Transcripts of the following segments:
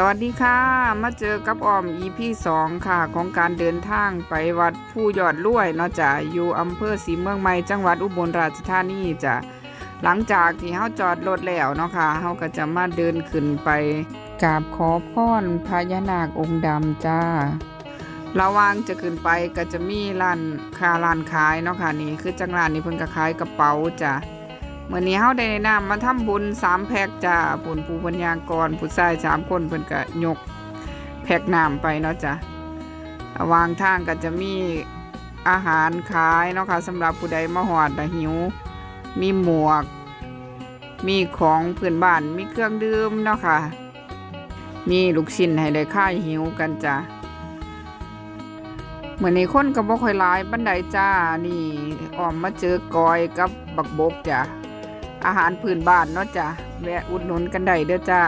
สวัสดีค่ะ มาเจอกับออม EP 2ค่ะ ของการเดินทางไปวัดผู้ยอดล้วยเนาะจ้ะอยู่อำเภอศรีเมืองใหม่จังหวัดอุบลราชธานีจ้ะหลังจากที่เฮาจอดรถแล้วเนาะค่ะเฮาก็จะมาเดินขึ้นไปกราบขอพรพญานาคองค์ดำจ้า ระหว่างจะขึ้นไปก็จะมีร้านคาร้านขายเนาะค่ะนี่คือจังร้านนี้เพิ่นก็ขายกระเป๋าจ้ะ เมื่อนี้เฮาได้นำมาทำบุญสามแพ็กจ้าผลผู้ปัญญากรผู้ชายสามคนเพิ่นก็ยกแพ็กน้ำไปเนาะจ้ะระวางทางก็จะมีอาหารขายเนาะค่ะสำหรับผู้ใดมาหอดหิว มีหมวก มีของพื้นบ้านมีเครื่องดื่มเนาะค่ะ มีลูกชิ้นให้ได้ค่ายหิวกันจ้ะเหมือนในคนก็บ่ค่อยหลายบันไดจ้านี่ออมมาเจอกอยกับบักบกจ้ะ อาหารพื้นบ้านเนาะจ้ะแวะอุดหนุนกันได้เด้อจ้า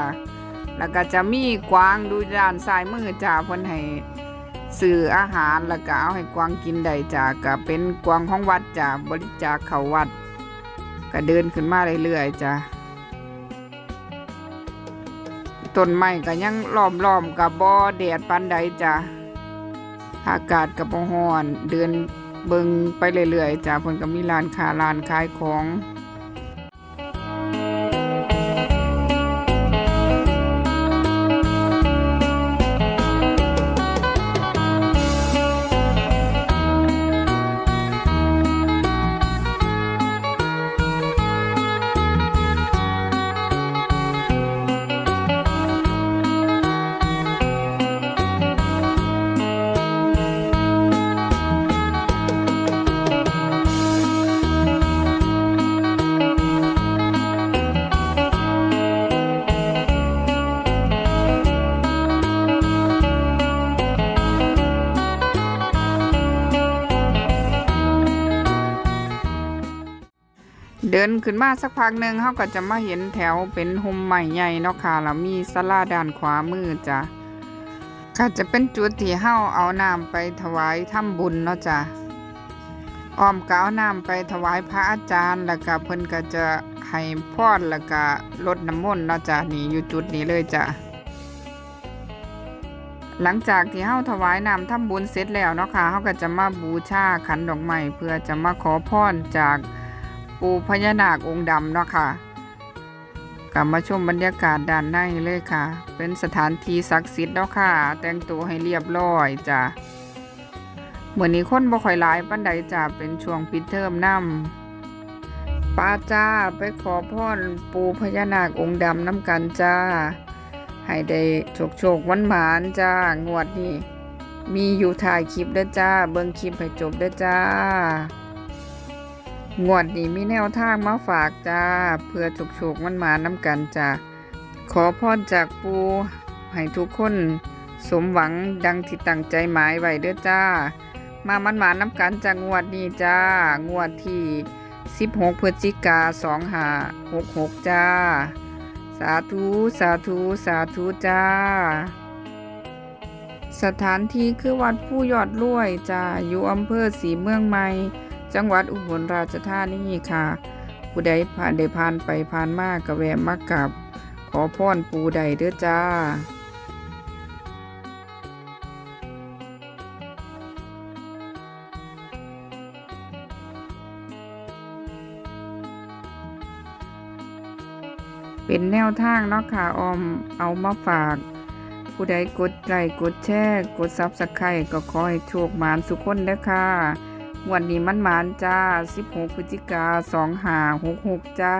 แล้วก็จะมีกวางดูด้านซ้ายมือจ้าเพิ่นให้ซื้ออาหารแล้วก็เอาให้กวางกินได้จ้าก็เป็นกวางของวัดจ้าบริจาคเข้าวัด ก็เดินขึ้นมาเรื่อยๆจ้าต้นไม้ก็ยังล้อมๆกับบ่แดดปานใดจ้าอากาศก็บ่ร้อนเดินเบิงไปเรื่อยๆจ้าเพิ่นก็มีร้านค้าร้านขายของ เดินขึ้นมาสักพักหนึ่งเขาก็จะมาเห็นแถวเป็นโฮมใหม่ใหญ่เนาะค่ะแล้วมีศาลาด้านขวามือจ้ะก็จะเป็นจุดที่เฮาเอาน้ำไปถวายทำบุญเนาะจ้ะอ้อมก็เอาน้ำไปถวายพระอาจารย์ แล้วก็เพิ่นก็จะให้พรแล้วก็ลดน้ำมนต์เนาะจ้ะนี่อยู่จุดนี้เลยจ้ะหลังจากที่เฮาถวายน้ำทำบุญเสร็จแล้วเนาะค่ะเฮาก็จะมาบูชาขันดอกไม้เพื่อจะมาขอพรจาก ปูพญานาคองค์ดำเนาะค่ะกลับมาชมบรรยากาศด้านในเลยค่ะ เป็นสถานที่ศักดิ์สิทธิ์เนาะค่ะ แต่งตัวให้เรียบร้อยจ้ะเหมือนนี้คนบ่ค่อยหลายปันใดจ้ะเป็นช่วงปิดเทอมนำป้าจ้าไปขอพรปูพญานาคองค์ดำน้ำกันจ้า ให้ได้โชคโชควันหมานจ้างวดนี้มีอยู่ถ่ายคลิปเด้อจ้า เบิ่งคลิปให้จบเด้อจ้า งวดนี้มีแนวทางมาฝากจ้า เพื่อฉุกฉกมันมาน้ำกันจ้าขอพรจากปูให้ทุกคนสมหวังดังที่ตั้งใจหมายไว้เด้อจ้า มามันมาน้ำกันจากงวดนี้จ้า งวดที่ 16พฤศจิกา2566 จ้า สาธุ สาธุ สาธุจ้า สถานที่คือวัดผู้ยอดล้วยจ้า อยู่อำเภอสีเมืองใหม่ จังหวัดอุบลราชธานีค่ะ ผู้ใดผ่านได้ผ่านไปผ่านมากก็แวะมากับ ขอพรปูใดเด้อจ้าเป็นแนวทางเนาะค่ะออมเอามาฝาก ผู้ใดกดไลค์กดแชร์ กดซับสไครต์ก็ขอให้โชคหมานสุขคนเด้อค่ะ วันนี้มันหมานจ้า 16พฤศจิกา2566 จ้า